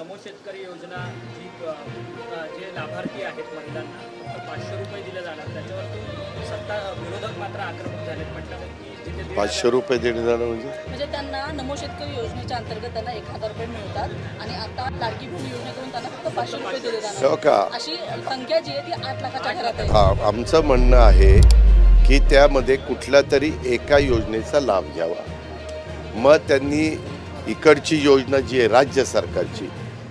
नमो शेतकरी योजना जी जे लाभार्थी आहेत महिलांना फक्त पाचशे रुपये दिले जाणार त्याच्यावरती सत्ता विरोधक मात्र आक्रमक झालेत म्हटलं की पाचशे रुपये देणे जाणं म्हणजे? म्हणजे त्यांना नमो शेतकरी योजनेच्या अंतर्गत त्यांना एक हजार रुपये मिळतात आणि आता लाडकी बहीण योजनेकडून त्यांना फक्त पाचशे रुपये दिले हो जाणार का? अशी संख्या जी आहे ती आठ लाखाच्या घरात आहे. हा आमचं म्हणणं आहे की त्यामध्ये कुठल्या तरी एका योजनेचा लाभ घ्यावा. मग त्यांनी इकडची योजना जी आहे राज्य सरकारची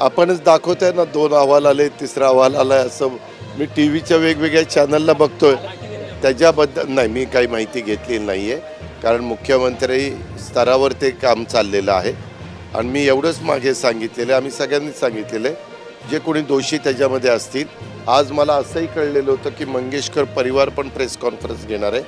आपणच दाखवतोय ना दोन अहवाल आले तिसरा अहवाल आलाय असं मी टी व्हीच्या वेगवेगळ्या चॅनलला बघतोय. त्याच्याबद्दल नाही मी काही माहिती घेतलेली नाही आहे कारण मुख्यमंत्री स्तरावर ते काम चाललेलं आहे. आणि मी एवढंच मागे सांगितलेलं आहे आम्ही सगळ्यांनीच सांगितलेलं आहे. जे कोणी दोषी त्याच्यामध्ये असतील. आज मला असंही कळलेलं होतं की मंगेशकर परिवार पण प्रेस कॉन्फरन्स घेणार आहे.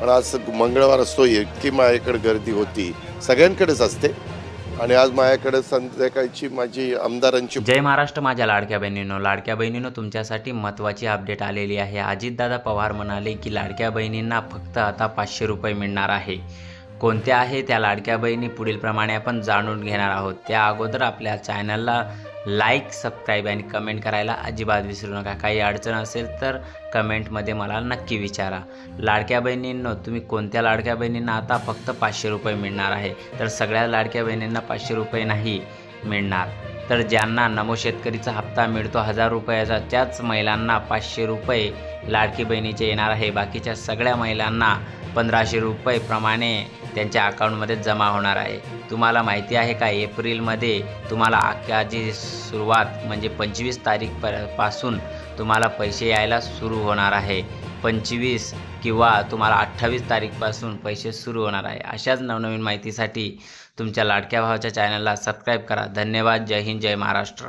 पण आज मंगळवार असतो इतकी माझ्याकडे गर्दी होती. सगळ्यांकडेच असते. आणि आज माझ्याकडे संध्याकाळची माझी आमदारांची जय महाराष्ट्र माझ्या लाडक्या बहिणीनो. लाडक्या बहिणीनो तुमच्यासाठी महत्त्वाची अपडेट आलेली आहे. अजितदादा पवार म्हणाले की लाडक्या बहिणींना फक्त आता पाचशे रुपये मिळणार आहे. कोणत्या आहे त्या लाडक्या बहिणी पुढीलप्रमाणे आपण जाणून घेणार आहोत. त्या अगोदर आपल्या चॅनलला लाईक सबस्क्राईब आणि कमेंट करायला अजिबात विसरू नका. काही अडचण असेल तर कमेंटमध्ये मला नक्की विचारा. लाडक्या बहिणींनो तुम्ही कोणत्या लाडक्या बहिणींना आता फक्त पाचशे रुपये मिळणार आहे? तर सगळ्या लाडक्या बहिणींना पाचशे रुपये नाही मिळणार. तर ज्यांना नमो शेतकरीचा हप्ता मिळतो हजार रुपयाचा त्याच महिलांना पाचशे रुपये लाडकी बहिणीचे येणार आहे. बाकीच्या सगळ्या महिलांना पंधराशे रुपयेप्रमाणे त्यांच्या अकाउंटमध्ये जमा होणार आहे. तुम्हाला माहिती आहे का एप्रिलमध्ये तुम्हाला अख्याची सुरुवात म्हणजे पंचवीस तारीखपासून तुम्हाला पैसे यायला सुरू होणार आहे. पंचवीस किंवा तुम्हाला अठ्ठावीस तारीखपासून पैसे सुरू होणार आहे. अशाच नवनवीन माहितीसाठी तुमच्या लाडक्या भावाच्या चॅनलला सबस्क्राईब करा. धन्यवाद. जय हिंद. जय महाराष्ट्र.